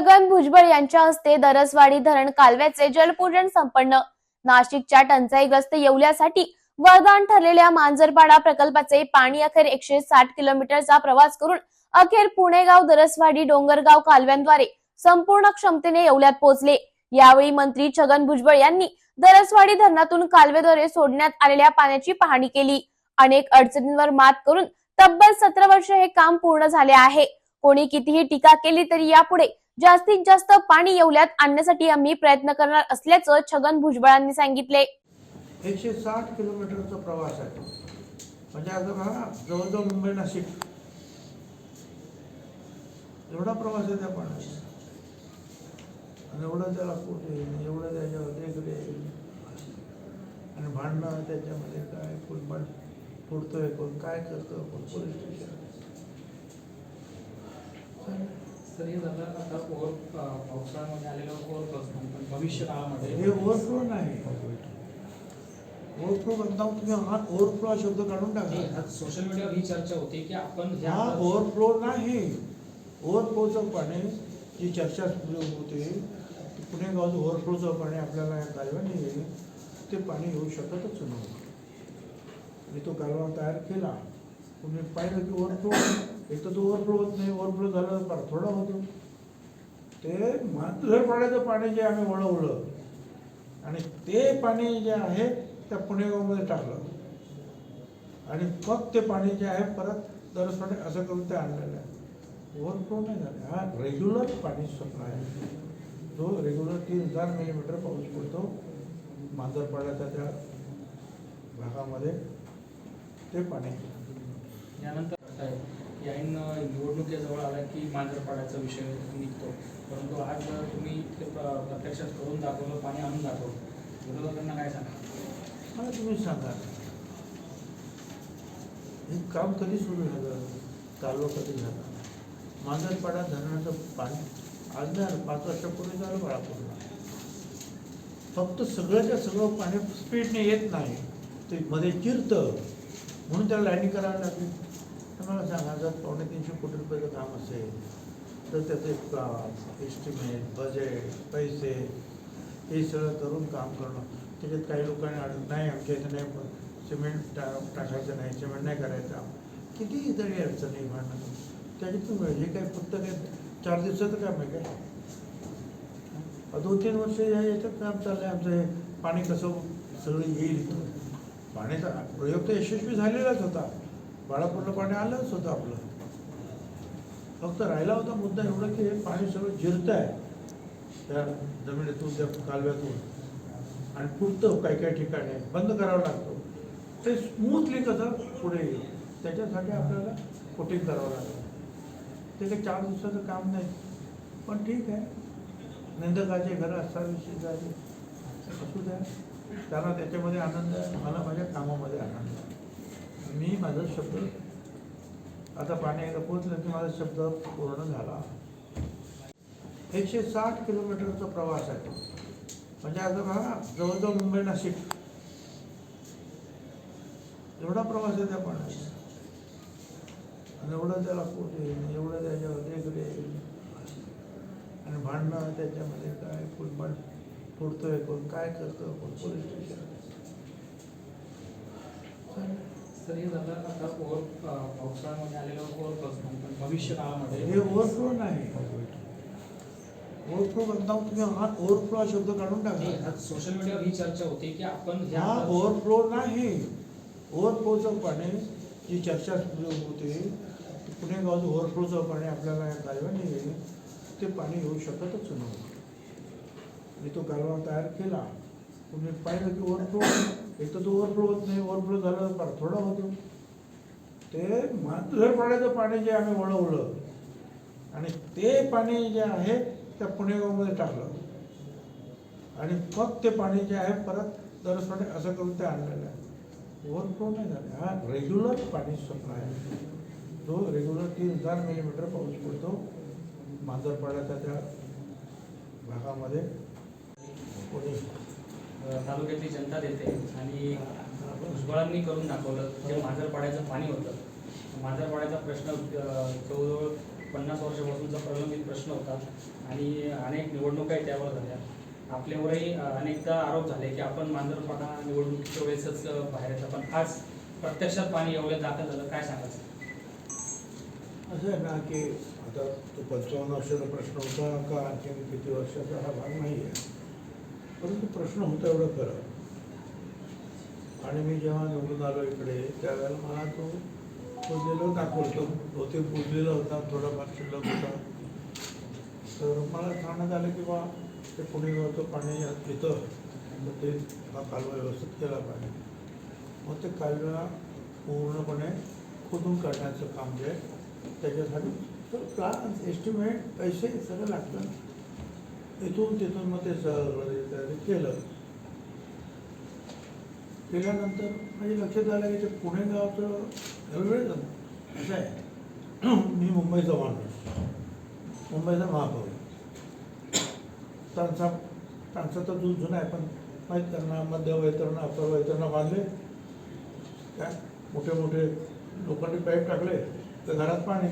छगन भुजबळ यांच्या हस्ते दरसवाडी धरण कालव्याचे जलपूजन संपन्न. नाशिकच्या टंचाईग्रस्त येवल्यासाठी वरदान ठरलेल्या मांजरपाडा प्रकल्पाचे पाणी अखेर एकशे साठ किलोमीटरचा प्रवास करून अखेर पुणेगाव दरसवाडी डोंगरगाव कालव्यांद्वारे संपूर्ण क्षमतेने येवल्यात पोहोचले. यावेळी मंत्री छगन भुजबळ यांनी दरसवाडी धरणातून कालव्याद्वारे सोडण्यात आलेल्या पाण्याची पाहणी केली. अनेक अडचणींवर मात करून तब्बल सतरा वर्ष हे काम पूर्ण झाले आहे. कोणी कितीही टीका केली तरी यापुढे जास्तीत जास्त पाणी येवल्यात आणण्यासाठी आम्ही प्रयत्न करणार असल्याचं छगन भुजबळांनी सांगितले. एकशे साठ किलोमीटरचा प्रवास आहे. म्हणजे आता बघा जवळजवळ मुंबई नाशिक. एवढा प्रवास आहे त्या पाण्याचा. आणि एवढं त्याला कुठे एवढं त्याच्यावर इकडे आणि भांडणं त्याच्यामध्ये काय कोण भांड फुटतोय कोण काय करतो कोण पोलीस स्टेशन. सर हे झालं आता ओव्हर पावसाळ्यामध्ये आलेलं ओव्हरफ्लो पण भविष्य काळामध्ये हे ओव्हरफ्लो नाही. ओव्हरफ्लो बनता तुम्ही हा ओव्हरफ्लो हा शब्द काढून टाका. सोशल मीडियावर ही चर्चा होती की आपण ह्या हा ओव्हरफ्लो नाही. ओव्हरफ्लोचं पाणी जी चर्चा होते पुणे गावाचं ओव्हरफ्लोचं पाणी आपल्याला कालव्याने ते पाणी येऊ शकतच नाही. मी तो कालवा तयार केला. तुम्ही पाहिलं की ओव्हरफ्लो एक तर तो ओव्हरफ्लो होत नाही ओव्हरफ्लो झाला तर थोडा होतो. ते मांजरपाड्याचं पाणी जे आम्ही वळवलं आणि ते पाणी जे आहे त्या पुणेगावमध्ये टाकलं. आणि मग ते पाणी जे आहे परत दरसवाडे असं करून ते आणलेलं आहे. ओव्हरफ्लो नाही झाले. हा रेग्युलर पाणी सप्लाय आहे. जो रेग्युलर तीन हजार मिलीमीटर पाऊस पडतो मांजरपाड्याच्या त्या भागामध्ये ते पाणी यानंतर याईन याईन निवडणुकीजवळ आला की मांजरपाड्याचा विषय निघतो. परंतु आज तुम्ही ते प्रत्यक्षात करून दाखवलं पाणी आणून दाखवलं विरोधकांना काय सांगा? मला तुम्ही सांगा. हे काम कधी सुरू झालं? कालवा कधी झाला? मांजरपाडा धरणाचं पाणी आज नाही पाच वर्षापूर्वी झालं बाळापूरला. फक्त सगळ्याच्या सगळं पाणी स्पीडने येत नाही. ते मध्ये चिरतं म्हणून त्याला लाईनिंग करावी लागली. मला सांगा जर पावणे तीनशे कोटी रुपयाचं काम असेल तर त्याचे एस्टिमेट बजेट पैसे हे सगळं करून काम करणं. त्याच्यात काही लोकांनी अडून नाही आमच्या इथं नाही पण सिमेंट टा टाकायचं नाही सिमेंट नाही करायचं. किती तरी अडचण आहे त्याच्यातून हे काय फक्त काय चार दिवसाचं काम आहे काय? दोन तीन वर्ष ह्या याच्यात काम चाललं आहे आमचं. हे पाणी कसं सगळं येईल? पाण्याचा प्रयोग तर यशस्वी झालेलाच होता. बाळापूरला पाणी आलंच होतं आपलं. फक्त राहिला होता मुद्दा एवढा की हे पाणी सगळं जिरतं आहे त्या जमिनीतून त्या कालव्यातून. आणि पुरतं काही काही ठिकाणी. बंद करावं लागतं. ते स्मूथली कसं पुढे येईल? त्याच्यासाठी आपल्याला कोटिंग करावं लागतं. ते काही चार दिवसाचं काम नाही. पण ठीक आहे. निंदकाचे घर असावे शेजारी असू द्या. त्यांना त्याच्यामध्ये आनंद आहे. मला माझ्या कामामध्ये आनंद आहे. मी माझा शब्द आता पाणी एकदा पोचलं की माझा शब्द पूर्ण झाला. एकशे साठ किलोमीटरचा प्रवास आहे म्हणजे आता बघा जवळजवळ मुंबई नाशिक. एवढा प्रवास आहे त्या पाण्याचा. आणि एवढं त्याला कुठे एवढं त्याच्यावर इकडे आणि भांडणं त्याच्यामध्ये काय कोण भांड फुटतोय कोण काय करतं कोण पोलीस स्टेशन सर हे झालं आता ओव्हर पावसाळ्यामध्ये आलेलं ओव्हरफ्लो पण भविष्य हे काळामध्ये ओव्हरफ्लो नाही. ओव्हरफ्लो बनता तुम्ही हा ओव्हरफ्लो हा शब्द काढून नाही, टाका आज सोशल मीडियावर ही चर्चा होती की आपण हा ओव्हरफ्लो नाही. ओव्हरफ्लोचं पाणी जी चर्चा होते पुणे गावाचं ओव्हरफ्लोचं पाणी आपल्याला या कालव्याने ते पाणी येऊ शकतच नाही मी तो कालवा तयार केला. तुम्ही पाहिलं की ओव्हरफ्लो एक तर तो ओव्हरफ्लो होत नाही ओव्हरफ्लो झालं तर थोडा होतो. ते मांजरपाड्याचं पाणी जे आम्ही वळवलं आणि ते पाणी जे आहे त्या पुणेगावमध्ये टाकलं. आणि मग ते पाणी जे आहे परत दरसपणे असं करून ते आणलेलं आहे. ओव्हरफ्लो नाही झाले. हा रेग्युलर पाणी सप्लाय आहे. जो रेग्युलर तीन हजार मिलीमीटर पाऊस पडतो मांजरपाड्याच्या त्या भागामध्ये. कोणी तालुक्यातली जनता देते आणि भुजबळांनी करून दाखवलं जे मांजरपाड्याचं पाणी होतं. मांजरपाड्याचा प्रश्न जवळजवळ पन्नास वर्षापासूनचा प्रलंबित प्रश्न होता आणि अनेक निवडणुकाही त्यावर झाल्या. आपल्यावरही अनेकदा आरोप झाले की आपण मांजरपाडा निवडणुकीच्या वेळेसच बाहेर येतो. पण आज प्रत्यक्षात पाणी एवढं दाखल झालं काय सांगायचं असं आहे ना की आता तो पंचावन्न वर्षाचा प्रश्न होता का? आणखी किती वर्षाचा हा भाग नाही आहे परंतु प्रश्न होता एवढं खरं. आणि मी जेव्हा निवडून आलो इकडे त्यावेळेला मला तो पुजलेला दाखवतो. ते पुजलेला होता थोडाफार शिल्लक होता. तर मला सांगण्यात आलं की बा ते पुणे गावचं पाणी येतं मग ते हा कालवा व्यवस्थित केला पाहिजे मग ते कालवा पूर्णपणे खोदून काढण्याचं काम जे आहे त्याच्यासाठी तर प्लान एस्टिमेट पैसे सगळं लागतं इथून तिथून मग ते सहल ते केलं. केल्यानंतर म्हणजे लक्षात आलं की ते पुणे गावचं वेळ झालं. असं आहे. मी मुंबईचा माणूस. मुंबईचा महापौर. त्यांचा त्यांचा तर दूध जुना आहे पण माहीत त्यांना मध्य वैतरणा बांधले. काय मोठे मोठे लोकांनी पाईप टाकले. तर घरात पाणी.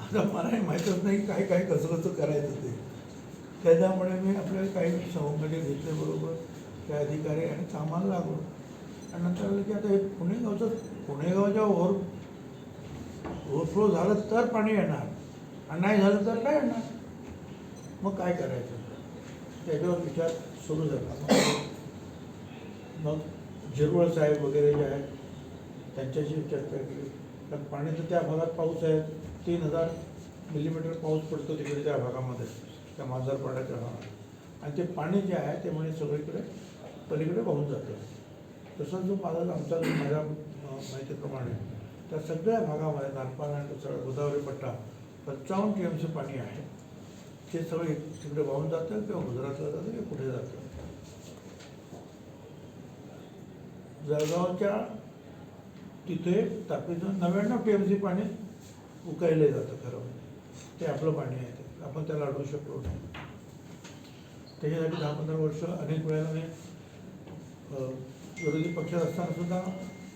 आता मलाही माहीतच नाही काय काय कसं कसं करायचं ते. त्याच्यामुळे मी आपल्याला काही सहमध्ये घेतले बरोबर त्या अधिकारी आणि कामाला लागलो. आणि नंतर की आता हे पुणेगावचं पुणेगावच्या ओव्हर ओव्हरफ्लो झालं तर पाणी येणार आणि नाही झालं तर काय येणार. मग काय करायचं? त्याच्यावर विचार सुरू झाला. मग झिरवळ साहेब वगैरे जे आहेत त्यांच्याशी चर्चा केली. कारण पाणी तर त्या भागात पाऊस आहे तीन हजार मिलीमीटर पाऊस पडतो तिकडे त्या भागामध्ये. त्या मांजरपाड्याच्या भागात आणि ते पाणी जे आहे ते म्हणजे सगळीकडे पलीकडे वाहून जातं. तसंच जो माझा आमचा माझ्या माहितीप्रमाणे त्या सगळ्या भागामध्ये नागपान आणि सगळा गोदावरी पट्टा पंचावन्न टी एम सी पाणी आहे. ते सगळं तिकडे वाहून जातं किंवा गुजरातला जातं किंवा कुठे जातं. जळगावच्या तिथे तापीचं नव्याण्णव टी एम सी पाणी उकळले जातं खरं म्हणजे. ते आपलं पाणी आहे. आपण त्याला अडवू शकलो. नाही त्याच्यासाठी दहा पंधरा वर्ष अनेक वेळेला मी विरोधी पक्षात असताना सुद्धा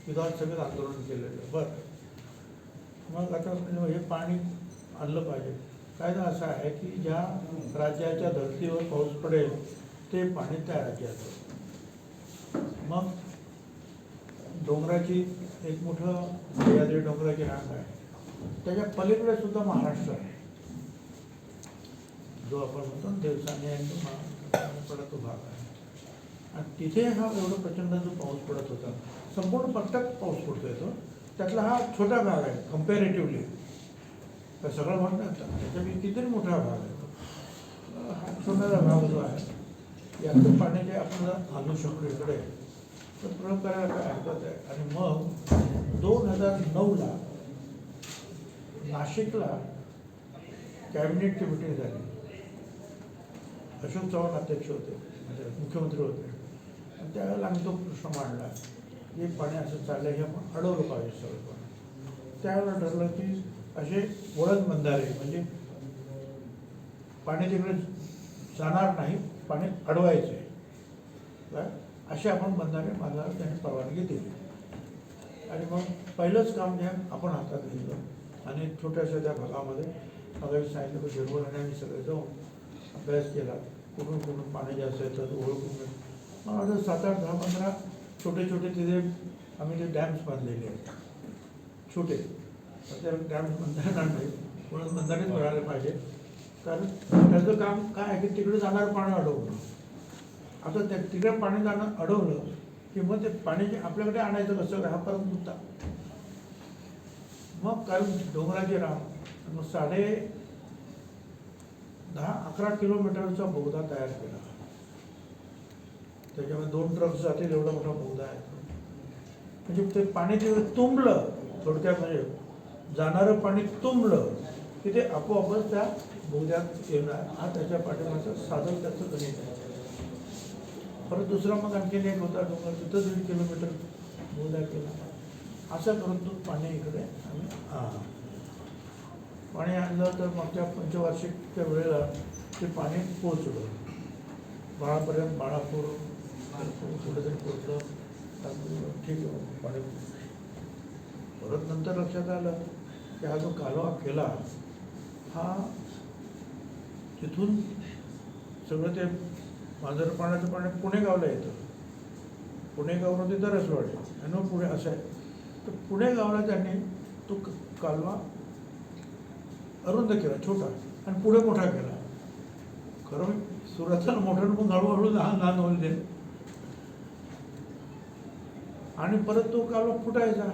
विधानसभेत आंदोलन केलेलं बरं. मग आता म्हणजे हे पाणी आणलं पाहिजे. कायदा असा आहे की ज्या राज्याच्या धर्तीवर पाऊस पडेल ते पाणी त्या राज्यात मग डोंगराची एक मोठं सह्याद्री डोंगराची रांग आहे. त्याच्या पलीकडे सुद्धा महाराष्ट्र आहे. जो आपण म्हणतो दिवसाने पडत आणि तो भाग आहे. आणि तिथे हा एवढा प्रचंड जो पाऊस पडत होता संपूर्ण पट्ट्यात पाऊस पडतो येतो त्यातला हा छोटा भाग आहे कम्पॅरेटिव्हली तर सगळं म्हणतात त्याच्यापैकी कितीतरी मोठा भाग आहे हा छोटासा भाग जो आहे याचं पाणी जे आपण घालू आणू शकतो इकडे तर प्रयोग करायला काय हरकत आहे. आणि मग दोन हजार नऊला नाशिकला कॅबिनेटची मिटिंग झाली. अशोक चव्हाण अध्यक्ष होते म्हणजे मुख्यमंत्री होते. आणि त्यावेळेला आम्ही तो प्रश्न मांडला हे पाणी असं चाललं हे आपण अडवलं पाहिजे सगळं पाणी त्यावेळेला ठरलं की असे वळण बंधारे म्हणजे पाणी तिकडे जाणार नाही पाणी अडवायचे काय असे आपण बंधारे बांधायला त्यांनी परवानगी दिली. आणि मग पहिलंच काम जे आपण हातात घेतलं. आणि छोट्याशा त्या भागामध्ये मगाशी सांगितलं की हिरवळ आणि आम्ही सगळे जाऊन अभ्यास केला. कुठून कुठून पाणी जास्त येतं ओळखून मग मला वाटतं सात आठ दहा पंधरा छोटे छोटे तिथे आम्ही ते डॅम्स बांधलेले आहेत. छोटे. त्या डॅम्स बांधता येणार नाही म्हणून बंधारेच मिळाले पाहिजे. कारण त्याचं काम काय आहे की तिकडे जाणारं पाणी अडवणं. आता त्या तिकडे पाणी जाणं अडवलं की मग ते पाणी जे आपल्याकडे आणायचं कसं? हा परत. मुद्दा मग कारण डोंगराची राम मग साडे दहा अकरा किलोमीटरचा बोगदा तयार केला. त्याच्यामध्ये दोन ट्रक जातील एवढा मोठा बोगदा आहे म्हणजे ते पाणी तिथे तुंबलं थोडक्यात म्हणजे जाणारं पाणी तुंबलं की ते आपोआपच त्या बोगद्यात येणार. हा त्याच्या पाठीमागचं साधन त्याचं गणित आहे. परत दुसरा मग आणखीन एक होता डोंगर तिथं दीड किलोमीटर बोगदा केला. असं करून तो पाणी इकडे आम्ही हां. पाणी आणलं तर मागच्या पंचवार्षिकच्या वेळेला ते पाणी पोचलं बाळापर्यंत बाळापूर कुठेतरी पोचलं ठीक आहे पाणी परत नंतर लक्षात आलं की हा जो कालवा केला हा तिथून सगळं ते मांजर पाण्याचं पाणी पुणे गावला येतं. पुणे गावला ते दरसवाडी. आणि पुणे असं आहे. तर पुणे गावला त्यांनी तो क- कालवा अरुंद केला छोटा आणि पुढे मोठा केला. खरं सुराचा मोठा मग हळूहळू लहान लहान होईल आणि परत तो कालवा फुटायचा.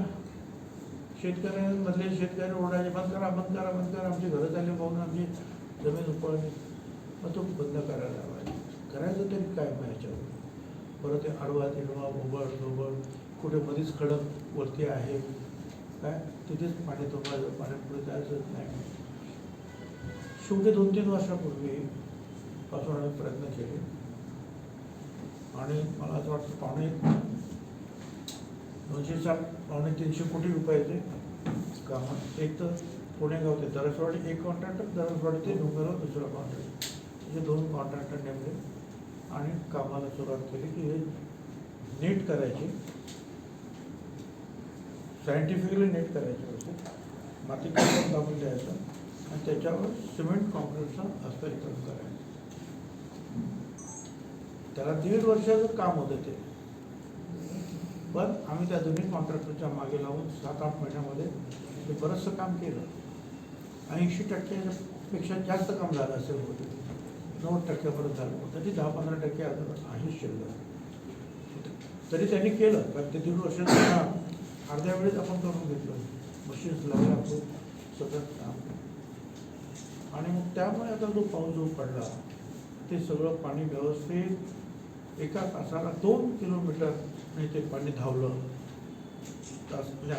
शेतकऱ्यांमधले शेतकरी ओरडायचे बंद करा बंद करा बंद करा आमची घरं चालली पाहून आमची जमीन उपळली मग तो बंद करायला लावायचा. करायचं तरी काय मग ह्याच्यावर परत ते आडवा तिडवा ओबड धोबड कुठे मध्येच खडक वरती आहे. काय? तिथेच पाणी तुंबायचं पाणी पुढे जायचंच नाही. शेवटी दोन तीन वर्षापूर्वी पासून आम्ही प्रयत्न केले. आणि मला असं वाटतं पावणे दोनशे साठ पावणे तीनशे कोटी रुपयाचे कामात एक तर पुणे गाव ते दरसवाडी एक कॉन्ट्रॅक्टर दरसवाडी ते डोंगरगाव दुसरा कॉन्ट्रॅक्टर असे दोन कॉन्ट्रॅक्टर नेमले आणि कामाला सुरुवात केली की हे नीट करायचे. सायंटिफिकली नीट करायचे होते. माती कापून द्यायचं? आणि त्याच्यावर सिमेंट कॉन्क्रीटचं हस्तांतरण करायचं. त्याला दीड वर्षाचं काम होतं ते. पण आम्ही त्या दोन्ही कॉन्ट्रॅक्टरच्या मागे लावून सात आठ महिन्यामध्ये ते बरंचसं काम केलं. ऐंशी टक्क्यापेक्षा जास्त काम झालं असेल होते. नव्वद टक्क्यापर्यंत झालं होतं. ते दहा पंधरा टक्के अजून आहे शिल्लक. तरी त्यांनी केलं. कारण ते दीड वर्षाचं काम. अर्ध्या वेळेत आपण करून घेतलं. मशीन्स लावल्या आपण सतत काम आणि मग त्यामुळे आता जो पाऊस जो पडला ते सगळं पाणी व्यवस्थित एका तासाला दोन किलोमीटर ते पाणी धावलं. तास म्हणजे